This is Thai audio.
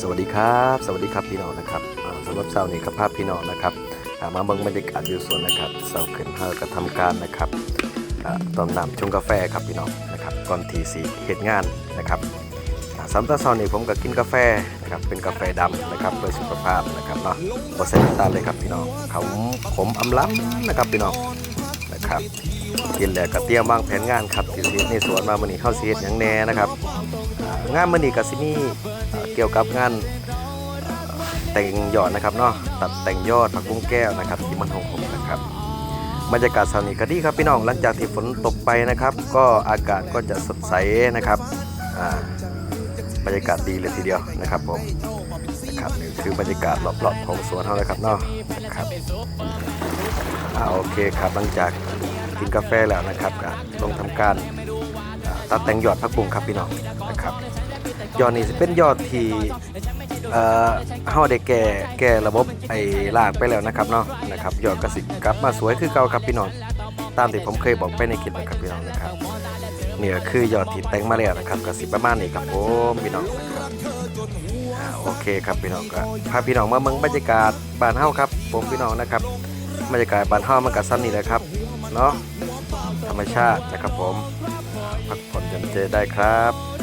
สวัสดีครับ สวัสดีครับพี่น้องนะครับสำหรับเช้านี้ครับภาพพี่น้องนะครับมาเบิ่งบรรยากาศอยู่สวนนะครับเช้าขึ้นเฮากระทำการนะครับอตอนน้ำชงกาแฟครับพี่น้องนะครับก่อนทีสีเหตุงานนะครับสำหรับเช้านี้ผมก็กินกาแฟนะครับเป็นกาแฟดำนะครับเพื่อสุขภาพนะครับเนาะบ่ใส่น้ำตาเลยครับพี่น้องเขาขมอำล้ำนะครับพี่น้องนะครับกินแล้วก็เตรียมวางแผนงานครับที่เฮ็ดในสวนมามื้อนี้เข้าสิเฮ็ดหยังแน่นะครับงานมื้อนี้ก็สิมีอ่ เกี่ยวกับงานแต่งยอดนะครับเนาะตัดแต่งยอดผักบุ้งแก้วนะครับที่มันหงๆนะครับบรรยากาศเช้านี้ก็ดีครับพี่น้องหลังจากที่ฝนตกไปนะครับ ก็อากาศก็จะสดใสนะครับบรรยากาศดีเลยทีเดียวนะครับผมนะครับนี่คือบรรยากาศรอบๆของสวนเฮาเลยครับเนาะครับอ่าโอเคครับหลังจากกินกาแฟแล้วนะครับก็ลงทำการตัดแต่งยอดพักบุ้งครับพี่น้องนะครับ ยอดนี่สิเป็นยอดที่เอ่อเฮาได้แก่แก่ระบบไอ้ลากไปแล้วนะครับเนาะนะครับยอดกระสิกลับมาสวยคือเก่าครับพี่น้องตามที่ผมเคยบอกไปในคลิปนะครับพี่น้องนะครับนี่ก็คือยอดที่แต่งมาแล้วนะครับกระสิประมาณนี้ครับผมพี่น้องนะครับโอเคครับพี่น้องก็พาพี่น้องมาเมืองบรรยากาศบ้านเฮาครับ ผมพี่น้องนะครับบรรยากาศบ้านเฮามันก็ซ้ำนี่แหละครับเนาะธรรมชาตินะครับผมพักผ่อนหย่อนใจได้ครับ